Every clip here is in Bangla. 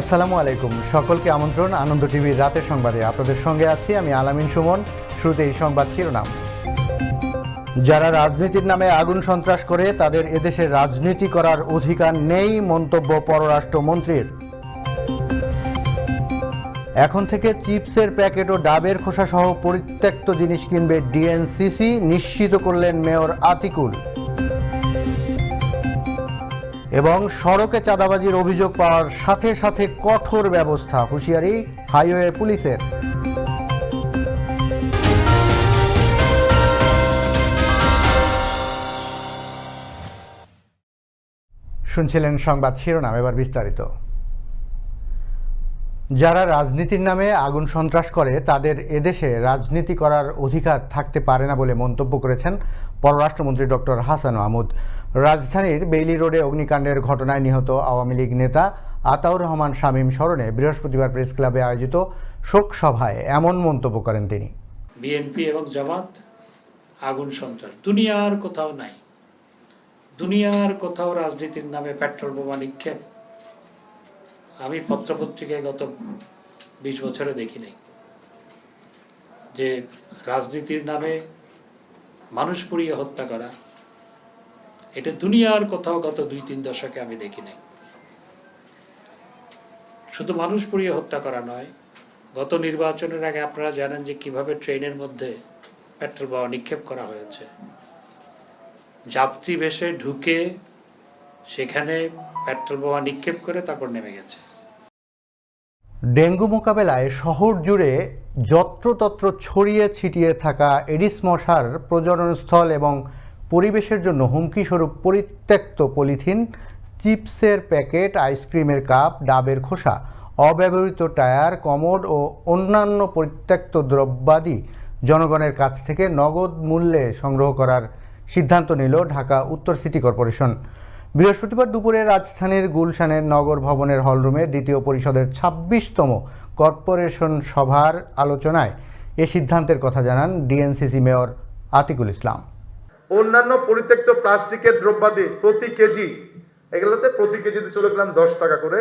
আসসালামু আলাইকুম। সকলকে আমন্ত্রণ, আনন্দ টিভির রাতের সংবাদে। আপনাদের সঙ্গে আছি আমি আলামিন সুমন। শুরুতে এই সংবাদ শিরোনাম। যারা রাজনীতির নামে আগুন সন্ত্রাস করে, তাদের এদেশে রাজনীতি করার অধিকার নেই মন্তব্য পররাষ্ট্রমন্ত্রীর। এখন থেকে চিপসের প্যাকেট ও ডাবের খোসা সহ পরিত্যক্ত জিনিস কিনবে ডিএনসিসি, নিশ্চিত করলেন মেয়র আতিকুল। এবং সড়কে চাঁদাবাজির অভিযোগ পাওয়ার সাথে সাথে কঠোর ব্যবস্থা হুঁশিয়ারি হাইওয়ে পুলিশের। শুনছিলেন সংবাদ শিরোনাম, এবার বিস্তারিত। যারা রাজনীতির নামে আগুন সন্ত্রাস করে, তাদের এদেশে রাজনীতি করার অধিকার থাকতে পারে না বলে মন্তব্য করেছেন পররাষ্ট্রমন্ত্রী ডক্টর হাসান মাহমুদ। রাজধানীর বেইলি রোডে অগ্নিকাণ্ডের ঘটনায় নিহত আওয়ামী লীগ নেতা আতাউর রহমান শামীম স্মরণে বৃহস্পতিবার প্রেস ক্লাবে আয়োজিত শোক সভায় এমন মন্তব্য করেন তিনি। বিএনপি এবং জামাত, আগুন সন্ত্রাস। দুনিয়ার কোথাও নাই। দুনিয়ার কোথাও রাজনীতির নামে পেট্রোল বোমা নিক্ষেপ। আমি পত্রপত্রিকায় গত বিশ বছরে দেখি নাই যে রাজনীতির নামে মানুষ পুড়িয়ে হত্যা করা, এটা দুনিয়ার কোথাও গত দুই তিন দশকে আমি দেখি নাই। শুধু মানুষ পুড়িয়ে হত্যা করা নয়, গত নির্বাচনের আগে আপনারা জানেন যে কীভাবে ট্রেনের মধ্যে পেট্রোল বোমা নিক্ষেপ করা হয়েছে। যাত্রী বেশে ঢুকে সেখানে পেট্রোল বোমা নিক্ষেপ করে তারপর নেমে গেছে। ডেঙ্গু মোকাবেলায় শহর জুড়ে যত্রতত্র ছড়িয়ে ছিটিয়ে থাকা এডিস মশার প্রজননস্থল এবং পরিবেশের জন্য হুমকিস্বরূপ পরিত্যক্ত পলিথিন, চিপসের প্যাকেট, আইসক্রিমের কাপ, ডাবের খোসা, অব্যবহৃত টায়ার, কমোড ও অন্যান্য পরিত্যক্ত দ্রব্যাদি জনগণের কাছ থেকে নগদ মূল্যে সংগ্রহ করার সিদ্ধান্ত নিল ঢাকা উত্তর সিটি কর্পোরেশন। বৃহস্পতিবার দুপুরে রাজধানীর গুলশানের নগর ভবনের হলরুমে দ্বিতীয় পরিষদের ছাব্বিশতম কর্পোরেশন সভার আলোচনায় এ সিদ্ধান্তের কথা জানান ডিএনসিসি মেয়র আতিকুল ইসলাম। অন্যান্য পরিত্যক্ত প্লাস্টিকের দ্রব্যাদি প্রতি কেজি, এগুলোতে প্রতি কেজিতে চলে গেলাম দশ টাকা করে।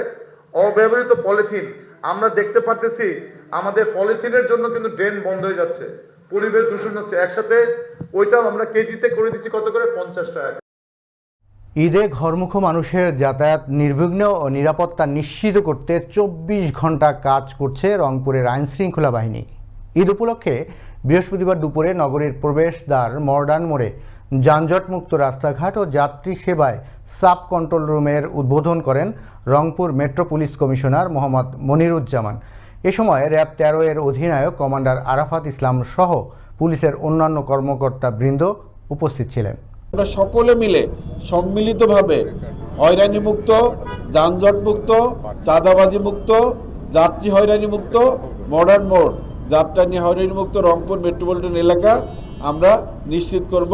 অব্যবহৃত পলিথিন, আমরা দেখতে পারতেছি আমাদের পলিথিনের জন্য কিন্তু ড্রেন বন্ধ হয়ে যাচ্ছে। পরিবেশ দূষণ হচ্ছে একসাথে, ওইটাও আমরা কেজিতে করে দিচ্ছি কত করে? পঞ্চাশ টাকা ঈদে ঘরমুখ মানুষের যাতায়াত নির্বিঘ্ন ও নিরাপত্তা নিশ্চিত করতে চব্বিশ ঘণ্টা কাজ করছে রংপুরের আইন শৃঙ্খলা বাহিনী। ঈদ উপলক্ষে বৃহস্পতিবার দুপুরে নগরীর প্রবেশদ্বার, মর্ডান মোড়ে যানজটমুক্ত রাস্তাঘাট ও যাত্রী সেবায় সাব কন্ট্রোল রুমের উদ্বোধন করেন Rangpur metro police commissioner Mohammad Moniruzzaman. এ সময় র্যাব তেরো এর অধিনায়ক কমান্ডার আরাফাত ইসলাম সহ পুলিশের অন্যান্য কর্মকর্তা বৃন্দ উপস্থিত ছিলেন। আমরা সকলে মিলে সম্মিলিতভাবে হয়রানি মুক্ত যানজট মুক্ত চাঁদাবাজি মুক্ত যাত্রী হয়রানি মুক্ত মডার্ন মোড যাত্রা নিয়ে হয়রানি মুক্ত রংপুর মেট্রোপলিটন এলাকা আমরা নিশ্চিত করব।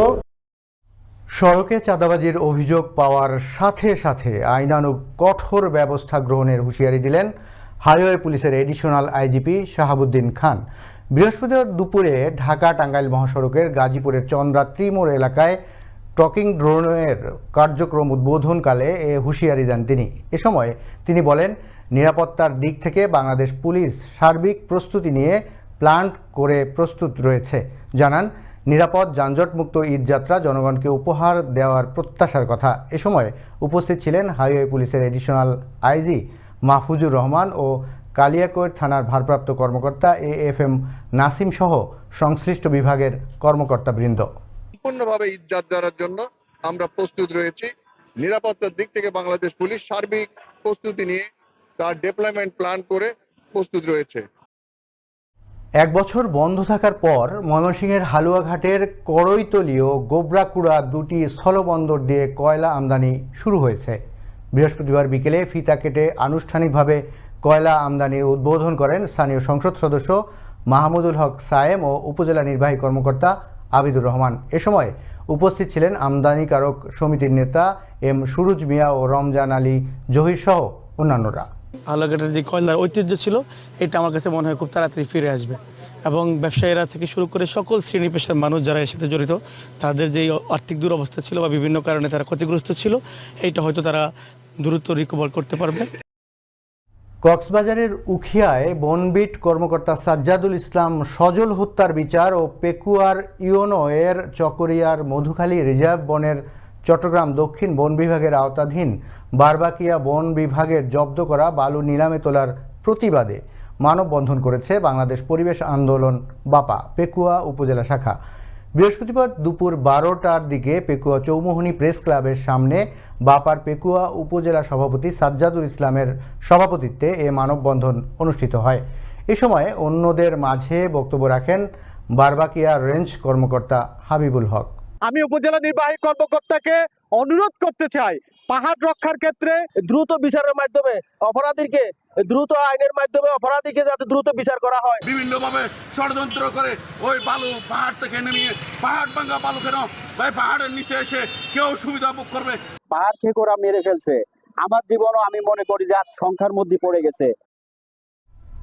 সড়কে চাঁদাবাজির অভিযোগ পাওয়ার সাথে সাথে আইনানুগ কঠোর ব্যবস্থা গ্রহণের হুঁশিয়ারি দিলেন হাইওয়ে পুলিশের এডিশনাল আইজিপি শাহাবুদ্দিন খান। বৃহস্পতিবার দুপুরে ঢাকা টাঙ্গাইল মহাসড়কের গাজীপুরের চন্দ্রা ত্রিমোড় এলাকায় টকিং ড্রোনের কার্যক্রম উদ্বোধনকালে এ হুঁশিয়ারি দেন তিনি। এ সময় তিনি বলেন, নিরাপত্তার দিক থেকে বাংলাদেশ পুলিশ সার্বিক প্রস্তুতি নিয়ে প্ল্যান্ট করে প্রস্তুত রয়েছে। জানান, নিরাপদ যানজটমুক্ত ঈদযাত্রা জনগণকে উপহার দেওয়ার প্রত্যাশার কথা। এ সময় উপস্থিত ছিলেন হাইওয়ে পুলিশের এডিশনাল আইজি মাহফুজুর রহমান ও কালিয়াকৈর থানার ভারপ্রাপ্ত কর্মকর্তা এ এফ এম নাসিম সহ সংশ্লিষ্ট বিভাগের কর্মকর্তাবৃন্দ। সম্পূর্ণভাবে ইজ্জাত দেওয়ার জন্য আমরা প্রস্তুত রয়েছি। নিরাপত্তার দিক থেকে বাংলাদেশ পুলিশ সার্বিক প্রস্তুতি নিয়ে তার ডেপ্লয়মেন্ট প্ল্যান করে প্রস্তুত রয়েছে। এক বছর বন্ধ থাকার পর ময়মনসিংহের হালুয়াঘাটের করৈতলি ও গোবরাকুড়া দুটি স্থলবন্দর দিয়ে কয়লা আমদানি শুরু হয়েছে। বৃহস্পতিবার বিকেলে ফিতা কেটে আনুষ্ঠানিকভাবে কয়লা আমদানির উদ্বোধন করেন স্থানীয় সংসদ সদস্য মাহমুদুল হক সায়েম ও উপজেলা নির্বাহী কর্মকর্তা আবিদুর রহমান। এ সময় উপস্থিত ছিলেন আমদানিকারক সমিতির নেতা এম সুরুজ মিয়া ও রমজান আলী জহির সহ অন্যান্যরা। আলাঘাটের যে কয়লার ঐতিহ্য ছিল, এটা আমার কাছে মনে হয় খুব তাড়াতাড়ি ফিরে আসবে। এবং ব্যবসায়ীরা থেকে শুরু করে সকল শ্রেণি পেশার মানুষ যারা এর সাথে জড়িত, তাদের যে আর্থিক দুরবস্থা ছিল বা বিভিন্ন কারণে তারা ক্ষতিগ্রস্ত ছিল, এইটা হয়তো তারা দ্রুত রিকভার করতে পারবে। কক্সবাজারের উখিয়ায় বনবিট কর্মকর্তা সাজ্জাদুল ইসলাম সজল হত্যার বিচার ও পেকুয়ার ইউনো এর চকরিয়ার মধুখালী রিজার্ভ বনের চট্টগ্রাম দক্ষিণ বন বিভাগের আওতাধীন বারবাকিয়া বন বিভাগের জব্দ করা বালু নিলামে তোলার প্রতিবাদে মানববন্ধন করেছে বাংলাদেশ পরিবেশ আন্দোলন বাপা, পেকুয়া উপজেলা শাখা। বৃহস্পতিবার দুপুর বারোটার দিকে পেকুয়া চৌমোহনী প্রেস ক্লাবের সামনে বাপার পেকুয়া উপজেলা সভাপতি সাজ্জাদুল ইসলামের সভাপতিত্বে এ মানববন্ধন অনুষ্ঠিত হয়। এ সময় অন্যদের মাঝে বক্তব্য রাখেন বারবাকিয়া রেঞ্জ কর্মকর্তা হাবিবুল হক। আমি উপজেলা নির্বাহী কর্মকর্তাকে অনুরোধ করতে চাই পাহাড় রক্ষার ক্ষেত্রে দ্রুত বিচারের মাধ্যমে অপরাধীকে দ্রুত আইনের মাধ্যমে অপরাধীকে যাতে দ্রুত বিচার করা হয়। বিভিন্নভাবে ষড়যন্ত্র করে ওই বালু পাহাড় থেকে নেমিয়ে পাহাড় ভাঙ্গা বালু কেন? ভাই পাহাড়ের নিচে এসে কেউ সুবিধা ভোগ করবে? পাহাড় থেকে ওরা মেরে ফেলছে। আমার জীবনও আমি মনে করি যে আজ সংখ্যার মধ্যে পড়ে গেছে।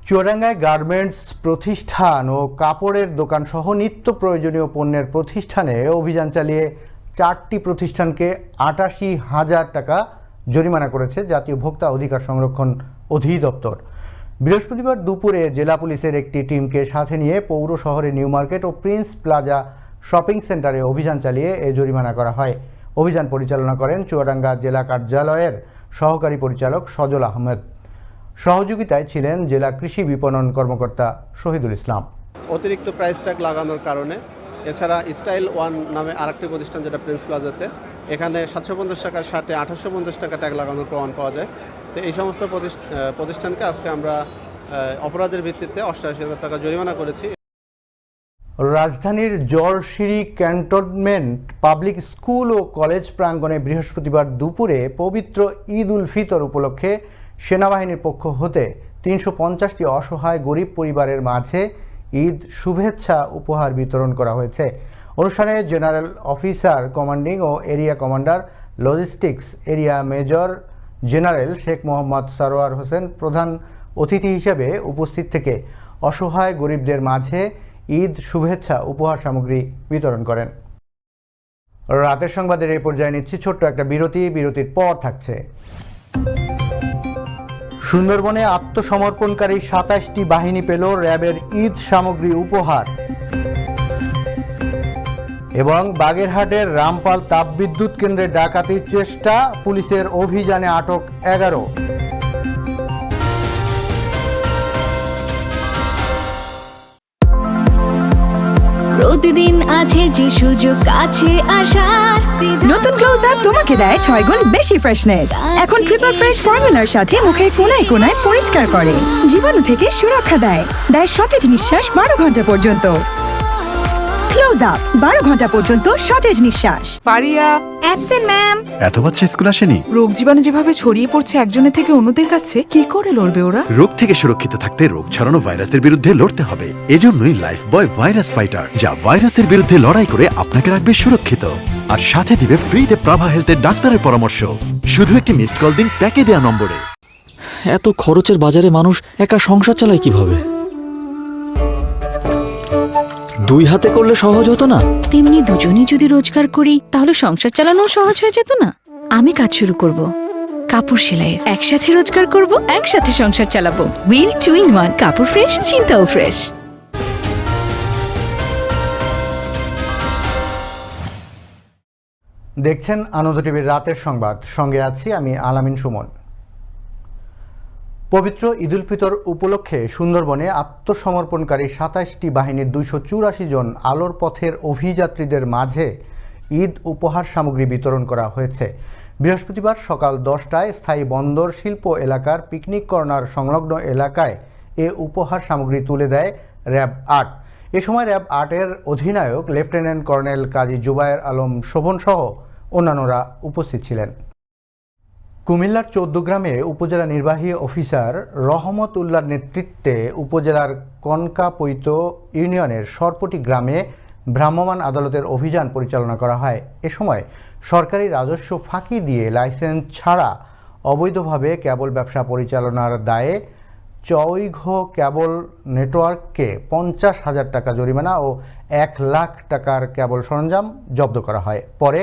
চুয়াডাঙ্গায় গার্মেন্টস প্রতিষ্ঠান ও কাপড়ের দোকান সহ নিত্য প্রয়োজনীয় পণ্যের প্রতিষ্ঠানে অভিযান চালিয়ে চারটি প্রতিষ্ঠানকে আটাশি হাজার টাকা জরিমানা করেছে জাতীয় ভোক্তা অধিকার সংরক্ষণ অধিদপ্তর। বৃহস্পতিবার দুপুরে জেলা পুলিশের একটি টিমকে সাথে নিয়ে পৌর শহরে নিউ মার্কেট ও প্রিন্স প্লাজা শপিং সেন্টারে অভিযান চালিয়ে এ জরিমানা করা হয়। অভিযান পরিচালনা করেন চুয়াডাঙ্গা জেলা কার্যালয়ের সহকারী পরিচালক সজল আহমেদ। সহযোগিতায় ছিলেন জেলা কৃষি বিপণন কর্মকর্তা শহীদুল ইসলাম। অতিরিক্ত প্রাইস ট্যাগ লাগানোর কারণে এছাড়া স্টাইল ওয়ান নামে আরেকটি প্রতিষ্ঠান যেটা প্রিন্স প্লাজাতে এখানে সাতশো পঞ্চাশ টাকার শার্টে আঠাশশো পঞ্চাশ টাকা ট্যাগ লাগানোর প্রমাণ পাওয়া যায়। তো এই সমস্ত প্রতিষ্ঠা- প্রতিষ্ঠানকে আজকে আমরা অপরাধের ভিত্তিতে অষ্টআশি হাজার টাকা জরিমানা করেছি। রাজধানীর জলশিরি ক্যান্টনমেন্ট পাবলিক স্কুল ও কলেজ প্রাঙ্গণে বৃহস্পতিবার দুপুরে পবিত্র ঈদ উল ফিতর উপলক্ষে সেনাবাহিনীর পক্ষ হতে তিনশো পঞ্চাশটি অসহায় গরিব পরিবারের মাঝে ঈদ শুভেচ্ছা উপহার বিতরণ করা হয়েছে। অনুষ্ঠানে জেনারেল অফিসার কমান্ডিং ও area commander logistics area major general Sheikh Mohammad Sarwar Hossain প্রধান অতিথি হিসেবে উপস্থিত থেকে অসহায় গরিবদের মাঝে ঈদ শুভেচ্ছা উপহার সামগ্রী বিতরণ করেন। রাতের সংবাদের এই পর্যায়ে নিচ্ছি ছোট্ট একটা বিরতি। বিরতির পর থাকছে। সুন্দরবনে আত্মসমর্পণকারী সাতাশটি বাহিনী পেল র্যাবের ঈদ সামগ্রী উপহার। এবং বাগেরহাটের রামপাল তাপবিদ্যুৎ কেন্দ্রে ডাকাতির চেষ্টা, পুলিশের অভিযানে আটক এগারো। প্রতিদিন আছে যে সুযোগ, আছে আসার নতুন ক্লোজ আপ তোমাকে দেয় ছয় গুণ বেশি ফ্রেশনেস এখন ট্রিপল ফ্রেশ ফর্মুলার সাথে মুখের কোনায় কোনায় পরিষ্কার করে। জীবাণু থেকে সুরক্ষা দেয়। দেয় সতেজ নিঃশ্বাস বারো ঘণ্টা পর্যন্ত। ক্লোজ আপ বারো ঘণ্টা পর্যন্ত সতেজ নিঃশ্বাস। ফারিয়া। অ্যাবসেন্ট ম্যাম এত বাচ্চা স্কুল আসেনি? রোগ জীবাণু যেভাবে ছড়িয়ে পড়ছে একজনের থেকে অন্যদের কাছে কি করে লড়বে ওরা? রোগ থেকে সুরক্ষিত থাকতে রোগ ছড়ানো ভাইরাসের বিরুদ্ধে লড়তে হবে। এজন্যই লাইফ বয় ভাইরাস ফাইটার যা ভাইরাসের বিরুদ্ধে লড়াই করে আপনাকে রাখবে সুরক্ষিত। আর সাথে দিবে ফ্রিতে প্রাভা হেলথের ডাক্তারের পরামর্শ। শুধু একটি মিসড কল দিন প্যাকে দেওয়া নম্বরে। এত খরচের বাজারে মানুষ একা সংসার চালায় কীভাবে? দুই হাতে করলে সহজ হতো না? তেমনি দুজনেই যদি রোজগার করি তাহলে সংসার চালানো সহজ হয়ে যেত না। আমি কাজ শুরু করব। কাপড় সেলাইয়ের একসাথে রোজগার করব একসাথে সংসার চালাবো। উইল টু ইন ওয়ান কাপড় ফ্রেশ চিন্তাও ফ্রেশ দেখছেন আনন্দ টিভির রাতের সংবাদ। সঙ্গে আছি আমি আলামিন সুমন। পবিত্র ঈদুল ফিতর উপলক্ষে সুন্দরবনে আত্মসমর্পণকারী সাতাশটি বাহিনীর দুইশো চুরাশি জন আলোর পথের অভিযাত্রীদের মাঝে ঈদ উপহার সামগ্রী বিতরণ করা হয়েছে। বৃহস্পতিবার সকাল দশটায় স্থায়ী বন্দর শিল্প এলাকার পিকনিক কর্নার সংলগ্ন এলাকায় এ উপহার সামগ্রী তুলে দেয় র্যাব আট। এ সময় র্যাব আটের অধিনায়ক লেফটেন্যান্ট কর্নেল কাজী জুবায়ের আলম শোভন সহ অন্যান্যরা উপস্থিত ছিলেন। কুমিল্লার চৌদ্দগ্রামে উপজেলা নির্বাহী অফিসার রহমত উল্লার নেতৃত্বে উপজেলার কনকাপৈত ইউনিয়নের সরপটি গ্রামে ভ্রাম্যমাণ আদালতের অভিযান পরিচালনা করা হয়। এ সময় সরকারি রাজস্ব ফাঁকি দিয়ে লাইসেন্স ছাড়া অবৈধভাবে কেবল ব্যবসা পরিচালনার দায়ে চৈঘ কেবল নেটওয়ার্ককে পঞ্চাশ হাজার টাকা জরিমানা ও এক লাখ টাকার কেবল সরঞ্জাম জব্দ করা হয়। পরে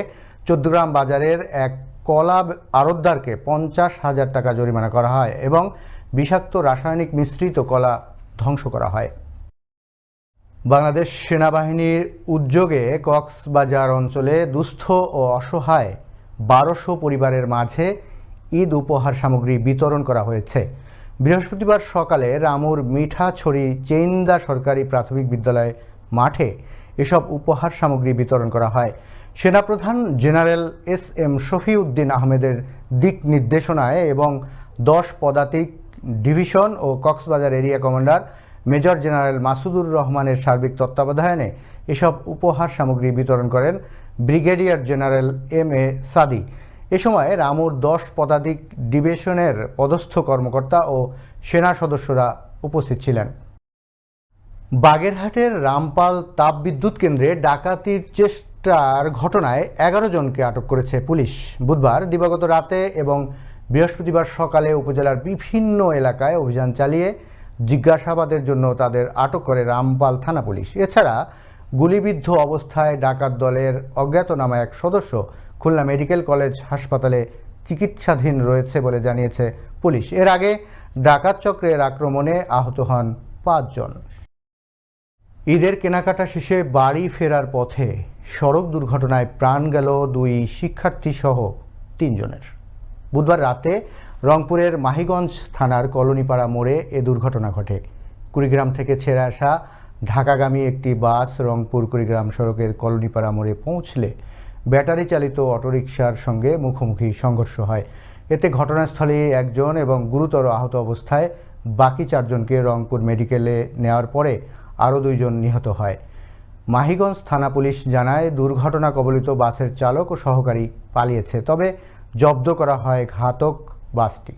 চৌদ্দগ্রাম বাজারের এক কলা আড়তদারকে পঞ্চাশ হাজার টাকা জরিমানা করা হয় এবং বিষাক্ত রাসায়নিক মিশ্রিত কলা ধ্বংস করা হয়। বাংলাদেশ সেনাবাহিনীর উদ্যোগে কক্সবাজার অঞ্চলে দুস্থ ও অসহায় বারোশো পরিবারের মাঝে ঈদ উপহার সামগ্রী বিতরণ করা হয়েছে। বৃহস্পতিবার সকালে রামুর মিঠাছড়ি চেইন্দা সরকারি প্রাথমিক বিদ্যালয় মাঠে এসব উপহার সামগ্রী বিতরণ করা হয়। সেনাপ্রধান জেনারেল এস এম শফিউদ্দিন আহমেদের দিক নির্দেশনায় এবং দশ পদাতিক ডিভিশন ও Cox's Bazar area commander major general Masudur রহমানের সার্বিক তত্ত্বাবধানে এসব উপহার সামগ্রী বিতরণ করেন brigadier general M A Sadi. এ সময় রামুর দশ পদাতিক ডিভিশনের পদস্থ কর্মকর্তা ও সেনা সদস্যরা উপস্থিত ছিলেন। বাগেরহাটের রামপাল তাপবিদ্যুৎ কেন্দ্রে ডাকাতির চেষ্টার ঘটনায় এগারো জনকে আটক করেছে পুলিশ। বুধবার, দিবাগত রাতে এবং বৃহস্পতিবার সকালে উপজেলার বিভিন্ন এলাকায় অভিযান চালিয়ে জিজ্ঞাসাবাদের জন্য তাদের আটক করে রামপাল থানা পুলিশ। এছাড়া গুলিবিদ্ধ অবস্থায় ডাকাত দলের অজ্ঞাতনামা এক সদস্য খুলনা মেডিকেল কলেজ হাসপাতালে চিকিৎসাধীন রয়েছে বলে জানিয়েছে পুলিশ। এর আগে ডাকাত চক্রের আক্রমণে আহত হন পাঁচজন। ঈদের কেনাকাটা শেষে বাড়ি ফেরার পথে সড়ক দুর্ঘটনায় প্রাণ গেল দুই শিক্ষার্থী সহ তিনজনের। বুধবার রাতে রংপুরের মাহিগঞ্জ থানার কলোনিপাড়া মোড়ে এ দুর্ঘটনা ঘটে। কুড়িগ্রাম থেকে ছেড়ে আসা ঢাকাগামী একটি বাস রংপুর কুড়িগ্রাম সড়কের কলোনিপাড়া মোড়ে পৌঁছলে ব্যাটারি চালিত অটোরিকশার সঙ্গে মুখোমুখি সংঘর্ষ হয়। এতে ঘটনাস্থলে একজন এবং গুরুতর আহত অবস্থায় বাকি চারজনকে রংপুর মেডিকেলে নেওয়ার পরে আরও দুইজন নিহত হয়। মাহিগঞ্জ থানা পুলিশ জানায়, দুর্ঘটনা কবলিত বাসের চালক ও সহকারী পালিয়েছে, তবে জব্দ করা হয় ঘাতক বাসটি।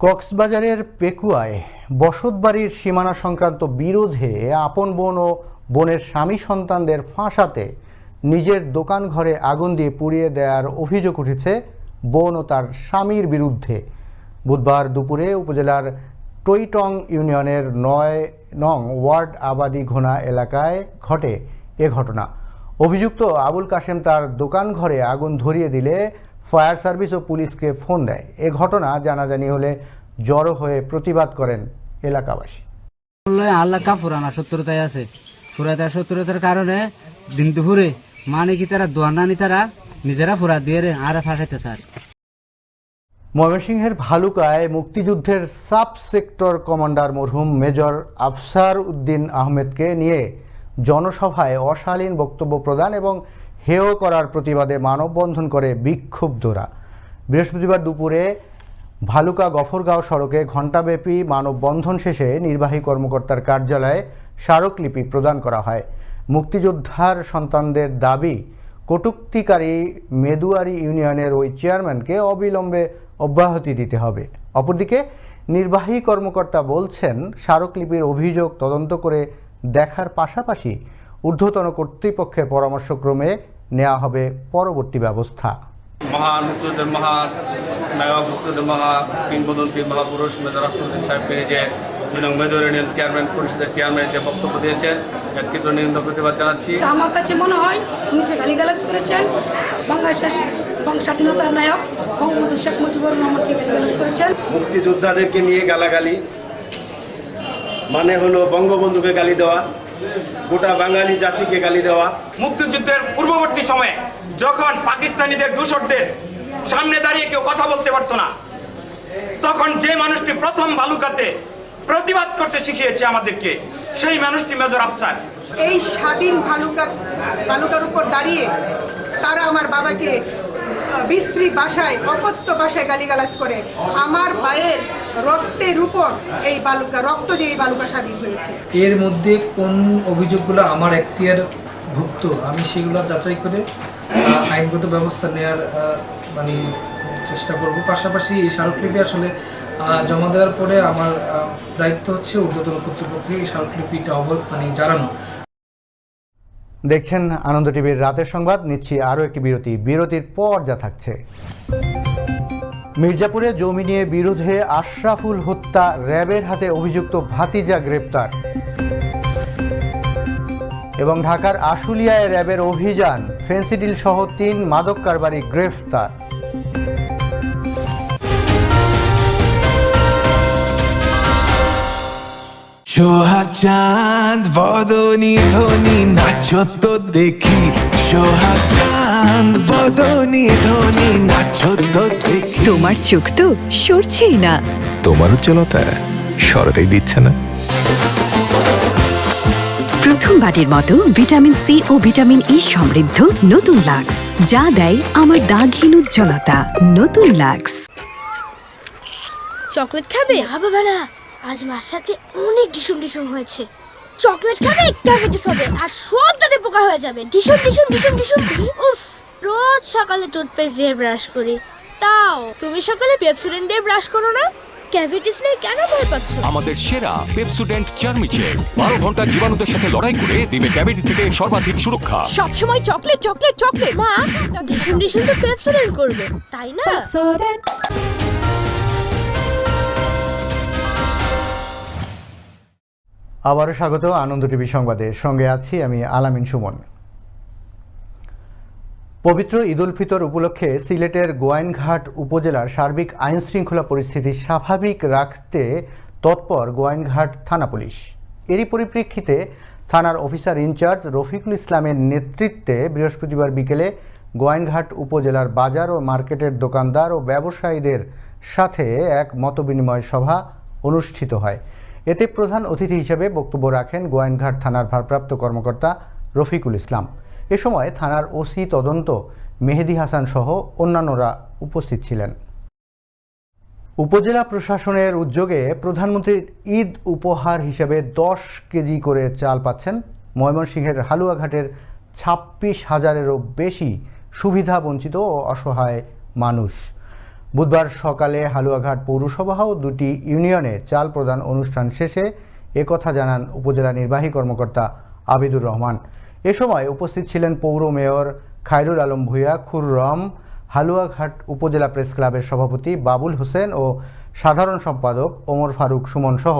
কক্সবাজারের পেকুয়ায় বসতবাড়ির সীমানা সংক্রান্ত বিরোধে আপন বোন ও বোনের স্বামী সন্তানদের ফাঁসাতে নিজের দোকান ঘরে আগুন দিয়ে পুড়িয়ে দেওয়ার অভিযোগ উঠেছে বোন ও তার স্বামীর বিরুদ্ধে। বুধবার দুপুরে উপজেলার টইটং ইউনিয়নের নয় নং ওয়ার্ড আবাদি ঘোনা এলাকায় ঘটে এ ঘটনা। অভিযুক্ত আবুল কাশেম তার দোকান ঘরে আগুন ধরিয়ে দিলে ফায়ার সার্ভিস ও পুলিশকে ফোন দেয়। এ ঘটনা জানাজানি হলে জড়ো হয়ে প্রতিবাদ করেন এলাকাবাসী। আল্লাহ কা ফুরানা শত্রুতায় আছে। ফুরাতা শত্রুতার কারণে দিন দুপুরে মানে কি তারা, দোয়ানি তারা নিজেরা ফুরা দিয়ে রে, আর ফাঁসাইতে স্যার। ময়মনসিংহের ভালুকায় মুক্তিযুদ্ধের সাব সেক্টর কমান্ডার মরহুম মেজর আফসার উদ্দিন আহমেদকে নিয়ে জনসভায় অশালীন বক্তব্য প্রদান এবং হেয় করার প্রতিবাদে মানববন্ধন করে বিক্ষুব্ধরা। বৃহস্পতিবার দুপুরে ভালুকা গফরগাঁও সড়কে ঘণ্টাব্যাপী মানববন্ধন শেষে নির্বাহী কর্মকর্তার কার্যালয়ে স্মারকলিপি প্রদান করা হয়। মুক্তিযোদ্ধার সন্তানদের দাবি, কটুক্তিকারী মেদুয়ারি ইউনিয়নের ওই চেয়ারম্যানকে অবিলম্বে অব্যাহতি দিতে হবে। অপরদিকে নির্বাহী কর্মকর্তা বলছেন স্মারকলিপির অভিযোগ তদন্ত করে দেখার পাশাপাশি ঊর্ধ্বতন কর্তৃপক্ষের পরামর্শক্রমে নেওয়া হবে পরবর্তী ব্যবস্থা। মহান মুক্তিযুদ্ধের মহান নায়ক মুক্তিযুদ্ধের মহা কিংবদন্তি মহাপুরুষ মেজর আফসুদ্দিন সাহেবকে যে দুই নং চেয়ারম্যান পরিষদের চেয়ারম্যান যে বক্তব্য দিয়েছেন এর তীব্র নিন্দ প্রতিবাদ জানাচ্ছি। আমার কাছে মনে হয় উনি যে গালিগালাজ করেছেন বাংলাদেশের এবং স্বাধীনতার নায়ক বঙ্গবন্ধু শেখ মুজিবুর রহমানকে গালিগালাজ করেছেন। মুক্তিযোদ্ধাদেরকে নিয়ে গালাগালি মানে হলো বঙ্গবন্ধুকে গালি দেওয়া গোটা বাঙালি জাতিকে গালি দেওয়া। মুক্তিযুদ্ধের পূর্ববর্তী সময়ে যখন পাকিস্তানিদের দূষরদের সামনে দাঁড়িয়ে কেউ কথা বলতে পারতো না তখন যে মানুষটি প্রথম বালুকাতে প্রতিবাদ করতে শিখিয়েছে আমাদেরকে সেই মানুষটি মেজর আফসার। এই স্বাধীন ভালুকা ভালুকার উপর দাঁড়িয়ে তারা আমার বাবাকে বিশ্রী ভাষায়, অকথ্য ভাষায় গালিগালাজ করে। আমার পায়ের রক্তের উপর এই বালুকা, রক্ত দিয়ে এই বালুকা স্বাধীন হয়েছে। এর মধ্যে কোন অভিযোগগুলো আমার এখতিয়ার ভুক্ত আমি সেগুলো যাচাই করে আইনগত ব্যবস্থা নেওয়ার মানে চেষ্টা করব। পাশাপাশি এই স্মারকলিপি আসলে জমা দেওয়ার পরে আমার দায়িত্ব হচ্ছে ঊর্ধ্বতন কর্তৃপক্ষকে এই স্মারকলিপিটা অব মানে জানানো। দেখছেন আনন্দ টিভির রাতের সংবাদ, নিচ্ছি আরও একটি বিরতি। বিরতির পর যা থাকছে। মির্জাপুরে জমি নিয়ে বিরোধে আশরাফুল হত্যা, র্যাবের হাতে অভিযুক্ত ভাতিজা গ্রেপ্তার। এবং ঢাকার আশুলিয়ায় র্যাবের অভিযান ফেন্সিডিল সহ তিন মাদক কারবারি গ্রেফতার। সোহাগ চাঁদ বদনি ধনি নাচো তো দেখি। সোহাগ চাঁদ বদনি ধনি নাচো তো দেখি। তোমার চোখ তো সরছেই না। তোমার উজ্জ্বলতা সরতেই দিচ্ছে না। প্রথমবারের মতো ভিটামিন সি ও ভিটামিন ই সমৃদ্ধ নতুন লাক্স যা দেয় আমার দাগহীন উজ্জ্বলতা নতুন লাক্স। চকলেট খাবে? না বাবা না আজ মার সাথে অনেক ডিসুম ডিসুম হয়েছে। চকলেট খাবে ডায়াবেটিস হবে আর সব দাঁতে পোকা হয়ে যাবে। ডিসুম ডিসুম ডিসুম ডিসুম। উফ রোজ সকালে টুথপেস্ট দিয়ে ব্রাশ করি। তাও তুমি সকালে পেপসিডেন্ট দিয়ে ব্রাশ করো না? ক্যাভিটিস নিয়ে কেন ভয় পাচ্ছ? আমাদের সেরা পেপসুডেন্ট চার্মিচের বারো ঘণ্টা জীবাণুদের সাথে লড়াই করে দিবে ক্যাভিটি থেকে সর্বাধিক সুরক্ষা। সব সময় চকলেট চকলেট চকলেট। মা ডিসুম ডিসুম তো পেপসিডেন্ট করবে তাই না? আবারও স্বাগত আনন্দ টিভি সংবাদে। সঙ্গে আছি আমি আলামিন সুমন। পবিত্র ঈদুল ফিতর উপলক্ষে সিলেটের গোয়াইনঘাট উপজেলার সার্বিক আইন শৃঙ্খলা পরিস্থিতি স্বাভাবিক রাখতে তৎপর গোয়াইনঘাট থানা পুলিশ। এরই পরিপ্রেক্ষিতে থানার অফিসার ইনচার্জ রফিকুল ইসলামের নেতৃত্বে বৃহস্পতিবার বিকেলে গোয়াইনঘাট উপজেলার বাজার ও মার্কেটের দোকানদার ও ব্যবসায়ীদের সাথে এক মতবিনিময় সভা অনুষ্ঠিত হয়। এতে প্রধান অতিথি হিসেবে বক্তব্য রাখেন গোয়াইনঘাট থানার ভারপ্রাপ্ত কর্মকর্তা রফিকুল ইসলাম। এ সময় থানার ওসি তদন্ত মেহেদি হাসান সহ অন্যান্যরা উপস্থিত ছিলেন। উপজেলা প্রশাসনের উদ্যোগে প্রধানমন্ত্রীর ঈদ উপহার হিসেবে দশ কেজি করে চাল পাচ্ছেন ময়মনসিংহের হালুয়াঘাটের ছাব্বিশ হাজারেরও বেশি সুবিধা বঞ্চিত ও অসহায় মানুষ। বুধবার সকালে হালুয়াঘাট পৌরসভা ও দুটি ইউনিয়নে চাল প্রদান অনুষ্ঠান শেষে একথা জানান উপজেলা নির্বাহী কর্মকর্তা আবিদুর রহমান। এ সময় উপস্থিত ছিলেন পৌর মেয়র খায়রুল আলম ভূঁইয়া খুররম হালুয়াঘাট উপজেলা প্রেস ক্লাবের সভাপতি বাবুল হোসেন ও সাধারণ সম্পাদক ওমর ফারুক সুমন সহ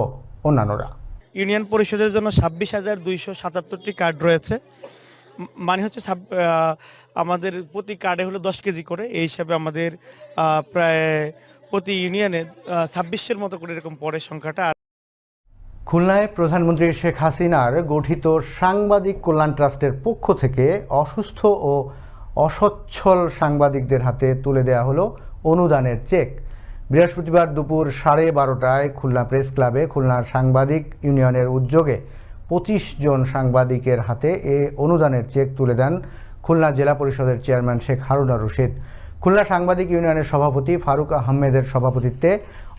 অন্যান্যরা। ইউনিয়ন পরিষদের জন্য ছাব্বিশ হাজার দুইশো সাতাত্তরটি কার্ড রয়েছে। মানে হচ্ছে আমাদের প্রতি কার্ডে হলো দশ কেজি করে। এই হিসাবে আমাদের প্রায় প্রতি ইউনিয়নে ছাব্বিশের মতো করে এরকম পড়ে সংখ্যাটা। খুলনায় প্রধানমন্ত্রী শেখ হাসিনার গঠিত সাংবাদিক কল্যাণ ট্রাস্টের পক্ষ থেকে অসুস্থ ও অসচ্ছল সাংবাদিকদের হাতে তুলে দেওয়া হলো অনুদানের চেক। বৃহস্পতিবার দুপুর সাড়ে বারোটায় খুলনা প্রেস ক্লাবে খুলনা সাংবাদিক ইউনিয়নের উদ্যোগে পঁচিশ জন সাংবাদিকের হাতে এ অনুদানের চেক তুলে দেন খুলনা জেলা পরিষদের চেয়ারম্যান শেখ হারুনা রশিদ। খুলনা সাংবাদিক ইউনিয়নের সভাপতি ফারুক আহমেদের সভাপতিত্বে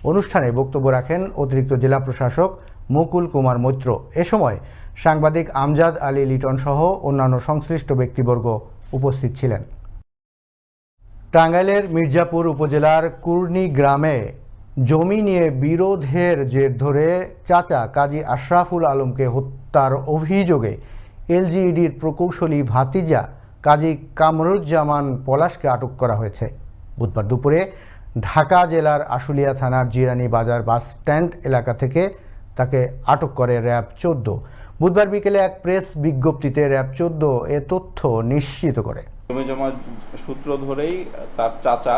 অনুষ্ঠানে বক্তব্য রাখেন অতিরিক্ত জেলা প্রশাসক মুকুল কুমার মৈত্র। এ সময় সাংবাদিক আমজাদ আলী লিটন সহ অন্যান্য সংশ্লিষ্ট ব্যক্তিবর্গ উপস্থিত ছিলেন। টাঙ্গাইলের মির্জাপুর উপজেলার কুর্নি গ্রামে জমি নিয়ে বিরোধের জের ধরে চাচা কাজী আশরাফুল আলমকে হত্যার অভিযোগে এলজিইডির প্রকৌশলী ভাতিজা কাজী কামরুজ্জামান পলাশকে আটক করা হয়েছে। বুধবার দুপুরে ঢাকা জেলার আশুলিয়া থানার জিরানি বাজার বাস স্ট্যান্ড এলাকা থেকে তাকে আটক করে র্যাব চোদ্দ। বুধবার বিকেলে এক প্রেস বিজ্ঞপ্তিতে র্যাব চোদ্দ এ তথ্য নিশ্চিত করে। জমি জমা সূত্র ধরেই তার চাচা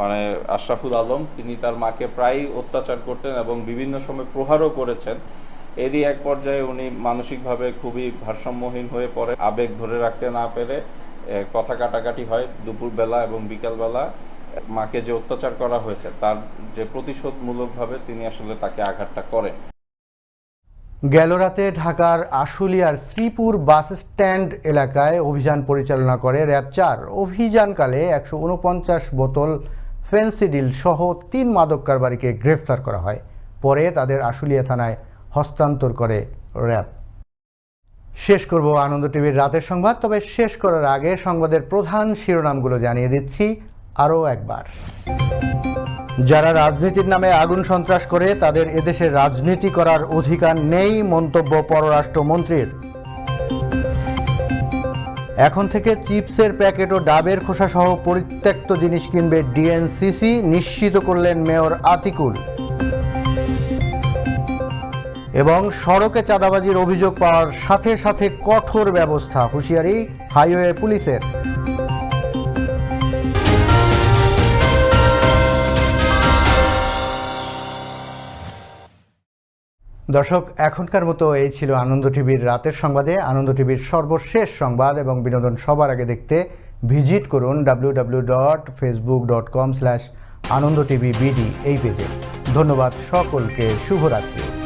মানে আশরাফুল আলম, তিনি তার মাকে প্রায় অত্যাচার করতেন এবং বিভিন্ন সময় প্রহারও করেছেন। এরই এক পর্যায়ে উনি মানসিকভাবে খুবই ভারসাম্যহীন হয়ে পড়ে। আবেগ ধরে রাখতে না পেরে কথা কাটাকাটি হয় দুপুরবেলা এবং বিকালবেলা। মাকে যে অত্যাচার করা হয়েছে, তার যে প্রতিশোধমূলকভাবে তিনি আসলে তাকে আঘাতটা করেন। গেল রাতে ঢাকার আশুলিয়ার শ্রীপুর বাস স্ট্যান্ড এলাকায় অভিযান পরিচালনা করে র্যাব চার। অভিযানকালে একশো উনপঞ্চাশ বোতল ফেন্সিডিল সহ তিন মাদক কারবারিকে গ্রেফতার করা হয়। পরে তাদের আশুলিয়া থানায় হস্তান্তর করে র্যাব। শেষ করব আনন্দ টিভির রাতের সংবাদ, তবে শেষ করার আগে সংবাদের প্রধান শিরোনামগুলো জানিয়ে দিচ্ছি আরও একবার। যারা রাজনীতির নামে আগুন সন্ত্রাস করে, তাদের এদেশে রাজনীতি করার অধিকার নেই মন্তব্য পররাষ্ট্রমন্ত্রীর। এখন থেকে চিপসের প্যাকেট ও ডাবের খোসা সহ পরিত্যক্ত জিনিস কিনবে ডিএনসিসি, নিশ্চিত করলেন মেয়র আতিকুল। এবং সড়কে চাঁদাবাজির অভিযোগ পাওয়ার সাথে সাথে কঠোর ব্যবস্থা হুঁশিয়ারি হাইওয়ে পুলিশের। দর্শক, এখনকার মতো এই ছিল আনন্দ টিভির রাতের সংবাদে। আনন্দ টিভির সর্বশেষ সংবাদ এবং বিনোদন সবার আগে দেখতে ভিজিট করুন W W dot Facebook dot com slash Ananda TV BD এই পেজে। ধন্যবাদ সকলকে, শুভরাত্রি।